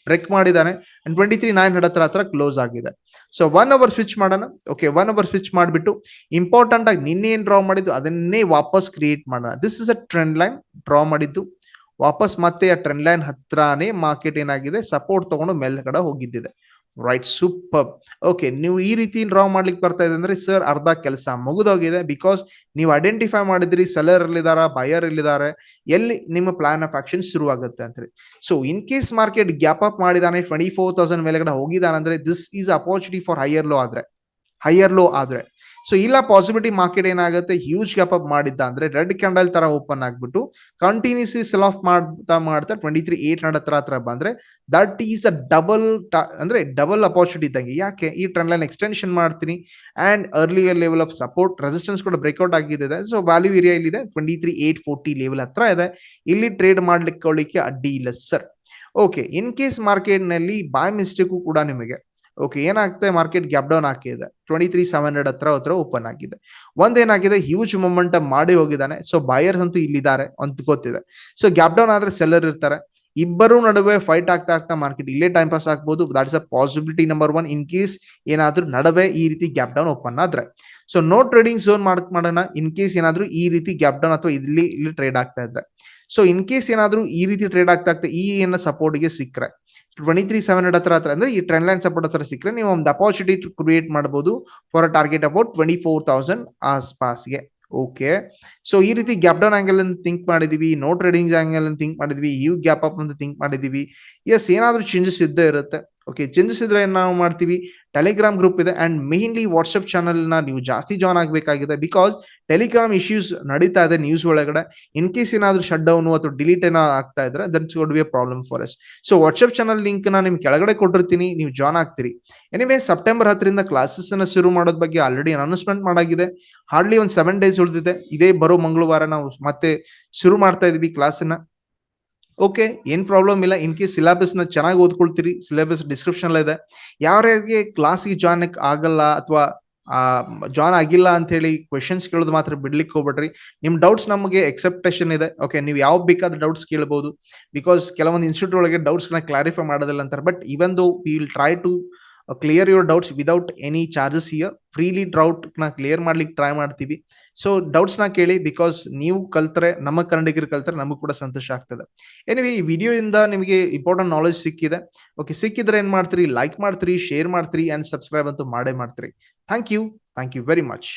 A: ಬ್ರೇಕ್ ಮಾಡಿದ್ದಾನೆ. And twenty three nine hundred ಹತ್ರ ಹತ್ರ ಕ್ಲೋಸ್ ಆಗಿದೆ. ಸೊ ಒನ್ ಅವರ್ ಸ್ವಿಚ್ ಮಾಡೋಣ. ಓಕೆ ಒನ್ ಅವರ್ ಸ್ವಿಚ್ ಮಾಡಿಬಿಟ್ಟು ಇಂಪಾರ್ಟೆಂಟ್ ಆಗಿ ನಿನ್ನೆ ಏನು ಡ್ರಾ ಮಾಡಿದ್ದು ಅದನ್ನೇ ವಾಪಸ್ ಕ್ರಿಯೇಟ್ ಮಾಡೋಣ. This is a trend line draw ಮಾಡಿದ್ದು. ವಾಪಸ್ ಮತ್ತೆ ಆ ಟ್ರೆಂಡ್ ಲೈನ್ ಹತ್ರನೇ ಮಾರ್ಕೆಟ್ ಏನಾಗಿದೆ? ಸಪೋರ್ಟ್ ತಗೊಂಡು ಮೇಲ್ಗಡೆ ಹೋಗಿದ್ದಿದೆ. ರೈಟ್ ಸೂಪರ್ ಓಕೆ ನೀವು ಈ ರೀತಿ ಡ್ರಾ ಮಾಡ್ಲಿಕ್ಕೆ ಬರ್ತಾ ಇದೆ ಅಂದ್ರೆ ಸರ್ ಅರ್ಧ ಕೆಲಸ ಮುಗಿದೋಗಿದೆ. ಬಿಕಾಸ್ ನೀವು ಐಡೆಂಟಿಫೈ ಮಾಡಿದ್ರಿ ಸೆಲರ್ ಇಲ್ಲಿದಾರ ಬಯರ್ ಇಲ್ಲಿದ್ದಾರೆ ಎಲ್ಲಿ ನಿಮ್ಮ ಪ್ಲಾನ್ ಆಫ್ ಆಕ್ಷನ್ ಶುರು ಆಗುತ್ತೆ so in case market gap up ಮಾಡಿದಾನೆ ಟ್ವೆಂಟಿ ಫೋರ್ ತೌಸಂಡ್ ಮೇಲೆಗಡೆ ಹೋಗಿದಾನೆ ಅಂದ್ರೆ this is opportunity for higher low ಆದ್ರೆ. ಹೈಯರ್ ಲೋ ಆದ್ರೆ. ಸೊ ಇಲ್ಲ ಪಾಸಿಬಿಲಿಟಿ ಮಾರ್ಕೆಟ್ ಏನಾಗುತ್ತೆ? ಹ್ಯೂಜ್ ಗ್ಯಾಪ್ ಅಪ್ ಮಾಡಿದ್ದ ಅಂದ್ರೆ ರೆಡ್ ಕ್ಯಾಂಡಲ್ ತರ ಓಪನ್ ಆಗ್ಬಿಟ್ಟು ಕಂಟಿನ್ಯೂಸ್ಲಿ ಸೆಲ್ ಆಫ್ ಮಾಡ್ತಾ ಮಾಡ್ತಾ ಟ್ವೆಂಟಿ ತ್ರೀ ಏಟ್ ಹಂಡ್ರೆಡ್ ಹತ್ರ ಬಂದ್ರೆ ದಟ್ ಈಸ್ ಅ ಡಬಲ್ ಅಂದ್ರೆ ಡಬಲ್ ಅಪಾರ್ಚುನಿಟಿ ಇದ್ದಂಗೆ. ಯಾಕೆ? ಈ ಟ್ರೆಂಡ್ ಲೈನ್ ಎಕ್ಸ್ಟೆನ್ಷನ್ ಮಾಡ್ತೀನಿ. And earlier level of support resistance ಕೂಡ ಬ್ರೇಕ್ಔಟ್ ಆಗಿದೆ ಸೊ ವ್ಯಾಲ್ಯೂ ಏರಿಯಾ ಇಲ್ಲಿದೆ. Twenty three eight forty level ಹತ್ರ ಇದೆ. ಇಲ್ಲಿ ಟ್ರೇಡ್ ಮಾಡ್ಲಿಕ್ಕೆ ಅಡ್ಡಿ ಇಲ್ಲ ಸರ್ ಓಕೆ ಇನ್ ಕೇಸ್ ಮಾರ್ಕೆಟ್ನಲ್ಲಿ ಬಾಯ್ ಮಿಸ್ಟೇಕು ಕೂಡ ನಿಮಗೆ. ಓಕೆ ಏನಾಗ್ತದೆ? ಮಾರ್ಕೆಟ್ ಗ್ಯಾಪ್ ಡೌನ್ ಆಗಿದೆ ಟ್ವೆಂಟಿ ತ್ರೀ ಸೆವೆನ್ ಹಂಡ್ರೆಡ್ ಹತ್ರ ಹತ್ರ ಓಪನ್ ಆಗಿದೆ. ಒಂದೇನಾಗಿದೆ? ಹ್ಯೂಜ್ ಮೊಮೆಂಟ್ ಮಾಡಿ ಹೋಗಿದ್ದಾನೆ. ಸೊ ಬಾಯರ್ಸ್ ಅಂತೂ ಇಲ್ಲಿದ್ದಾರೆ ಅಂತ ಗೊತ್ತಿದೆ. ಸೊ ಗ್ಯಾಪ್ ಡೌನ್ ಆದ್ರೆ ಸೆಲ್ಲರ್ ಇರ್ತಾರೆ. ಇಬ್ಬರು ನಡುವೆ ಫೈಟ್ ಆಗ್ತಾ ಆಗ್ತಾ ಮಾರ್ಕೆಟ್ ಇಲ್ಲೇ ಟೈಮ್ ಪಾಸ್ ಆಗ್ಬೋದು. That is a possibility number one in case ಏನಾದ್ರೂ ನಡುವೆ ಈ ರೀತಿ ಗ್ಯಾಪ್ ಡೌನ್ ಓಪನ್ ಆದ್ರೆ. ಸೊ ನೋ ಟ್ರೇಡಿಂಗ್ ಝೋನ್ ಮಾಡಕ್ ಮಾಡೋಣ. ಇನ್ ಕೇಸ್ ಏನಾದ್ರೂ ಈ ರೀತಿ ಗ್ಯಾಪ್ ಡೌನ್ ಅಥವಾ ಇಲ್ಲಿ ಇಲ್ಲಿ ಟ್ರೇಡ್ ಆಗ್ತಾ ಇದ್ರೆ. ಸೊ ಇನ್ ಕೇಸ್ ಏನಾದ್ರೂ ಈ ರೀತಿ ಟ್ರೇಡ್ ಆಗ್ತಾ ಆಗ್ತಾ ಈ ಏನ ಸಪೋರ್ಟ್ಗೆ ಸಿಕ್ಕರೆ ಟ್ವೆಂಟಿ ತ್ರೀ ಸೆವೆನ್ ಹಂಡ್ರೆಡ್ ಹತ್ರ ಹತ್ರ ಅಂದ್ರೆ ಈ ಟ್ರೆಂಡ್ ಲೈನ್ ಸಪೋರ್ಟ್ ಹತ್ರ ಸಿಕ್ಕರೆ ನೀವು ಒಂದು ಅಪಾರ್ಚುನಿಟಿ ಕ್ರಿಯೇಟ್ ಮಾಡಬಹುದು for a target about twenty four thousand as ಪಾಸ್ಗೆ ಓಕೆ ಸೊ ಈ ರೀತಿ ಗ್ಯಾಪ್ ಡೌನ್ ಆಂಗಲ್ ಅಂತ ಥಿಂಕ್ ಮಾಡಿದೀವಿ ನೋ ಟ್ರೇಡಿಂಗ್ ಆಂಗಲ್ ಅಂತ ಥಿಂಕ್ ಮಾಡಿದೀವಿ ಯು ಗ್ಯಾಪ್ ಅಪ್ ಅಂತ ಥಿಂಕ್ ಮಾಡಿದೀವಿ. ಎಸ್ ಏನಾದರೂ ಚೇಂಜಸ್ ಇದ್ದೇ ಇರುತ್ತೆ. ಓಕೆ ಚೇಂಜಸ್ ಇದ್ರೆ ನಾವು ಮಾಡ್ತೀವಿ? ಟೆಲಿಗ್ರಾಮ್ ಗ್ರೂಪ್ ಇದೆ ಅಂಡ್ ಮೇನ್ಲಿ ವಾಟ್ಸಪ್ ಚಾನಲ್ನ ನೀವು ಜಾಸ್ತಿ ಜಾಯ್ನ್ ಆಗಬೇಕಾಗಿದೆ ಬಿಕಾಸ್ ಟೆಲಿಗ್ರಾಮ್ ಇಶ್ಯೂಸ್ ನಡೀತಾ ಇದೆ ನ್ಯೂಸ್ ಒಳಗಡೆ. ಇನ್ ಕೇಸ್ ಏನಾದರೂ ಶಟ್ ಡೌನ್ ಅಥವಾ ಡಿಲೀಟ್ ಏನೋ ಆಗ್ತಾ ಇದ್ರೆ that's got be a problem for us so WhatsApp channel ಲಿಂಕ್ನ ನಿಮ್ಗೆ ಕೆಳಗಡೆ ಕೊಟ್ಟಿರ್ತೀನಿ, ನೀವು ಜಾಯ್ನ್ ಆಗ್ತೀರಿ. ಎನಿವೇ ಸೆಪ್ಟೆಂಬರ್ ಹತ್ತರಿಂದ ಕ್ಲಾಸಸ್ ಅನ್ನ ಶುರು ಮಾಡೋದ್ ಬಗ್ಗೆ ಆಲ್ರೆಡಿ ಅನೌನ್ಸ್ಮೆಂಟ್ ಮಾಡಾಗಿದೆ. ಹಾರ್ಡ್ಲಿ ಒಂದು ಸೆವೆನ್ ಡೇಸ್ ಉಳಿದಿದೆ. ಇದೇ ಬರೋ ಮಂಗಳವಾರ ನಾವು ಮತ್ತೆ ಶುರು ಮಾಡ್ತಾ ಇದೀವಿ ಕ್ಲಾಸ್ ಅನ್ನ ಓಕೆ ಏನ್ ಪ್ರಾಬ್ಲಮ್ ಇಲ್ಲ. ಇನ್ ಕೇಸ್ ಸಿಲೆಬಸ್ನ ಚೆನ್ನಾಗಿ ಓದ್ಕೊಳ್ತೀರಿ ಸಿಲೆಬಸ್ ಡಿಸ್ಕ್ರಿಪ್ಷನ್ ಇದೆ. ಯಾರ್ಯಾರಿಗೆ ಕ್ಲಾಸ್ಗೆ ಜಾಯ್ನ್ ಆಗಲ್ಲ ಅಥವಾ, ಆ ಜಾಯ್ನ್ ಆಗಿಲ್ಲ ಅಂತ ಹೇಳಿ ಕ್ವೆಶನ್ಸ್ ಕೇಳೋದು ಮಾತ್ರ ಬಿಡ್ಲಿಕ್ಕೆ ಹೋಗ್ಬೇಡ್ರಿ. ನಿಮ್ ಡೌಟ್ಸ್ ನಮಗೆ ಎಕ್ಸೆಪ್ಟೇಷನ್ ಇದೆ. ಓಕೆ ನೀವು ಯಾವ ಬೇಕಾದ ಡೌಟ್ಸ್ ಕೇಳಬಹುದು ಬಿಕಾಸ್ ಕೆಲವೊಂದು ಇನ್ಸ್ಟಿಟ್ಯೂಟ್ ಒಳಗೆ ಡೌಟ್ಸ್ನ ಕ್ಲಾರಿಫೈ ಮಾಡೋದಿಲ್ಲ ಅಂತಾರೆ. But even though will try to clear your doubts without any charges here freely ಡೌಟ್ನ clear ಮಾಡ್ಲಿಕ್ಕೆ ಟ್ರೈ ಮಾಡ್ತೀವಿ. ಸೊ ಡೌಟ್ಸ್ನ ಕೇಳಿ ಬಿಕಾಸ್ ನೀವು ಕಲ್ತ್ರೆ, ನಮ್ಮ ಕನ್ನಡಿಗರು ಕಲ್ತ್ರೆ ನಮಗೂ ಕೂಡ ಸಂತೋಷ ಆಗ್ತದೆ. ಏನಿವೆ ಈ ವಿಡಿಯೋ ಇಂದ ನಿಮಗೆ ಇಂಪಾರ್ಟೆಂಟ್ ನಾಲೆಜ್ ಸಿಕ್ಕಿದೆ. ಓಕೆ ಸಿಕ್ಕಿದ್ರೆ ಏನ್ ಮಾಡ್ತೀರಿ? ಲೈಕ್ ಮಾಡ್ತೀರಿ ಶೇರ್ ಮಾಡ್ತೀರಿ ಅಂಡ್ ಸಬ್ಸ್ಕ್ರೈಬ್ ಅಂತೂ ಮಾಡೇ ಮಾಡ್ತೀರಿ. Thank you thank you very much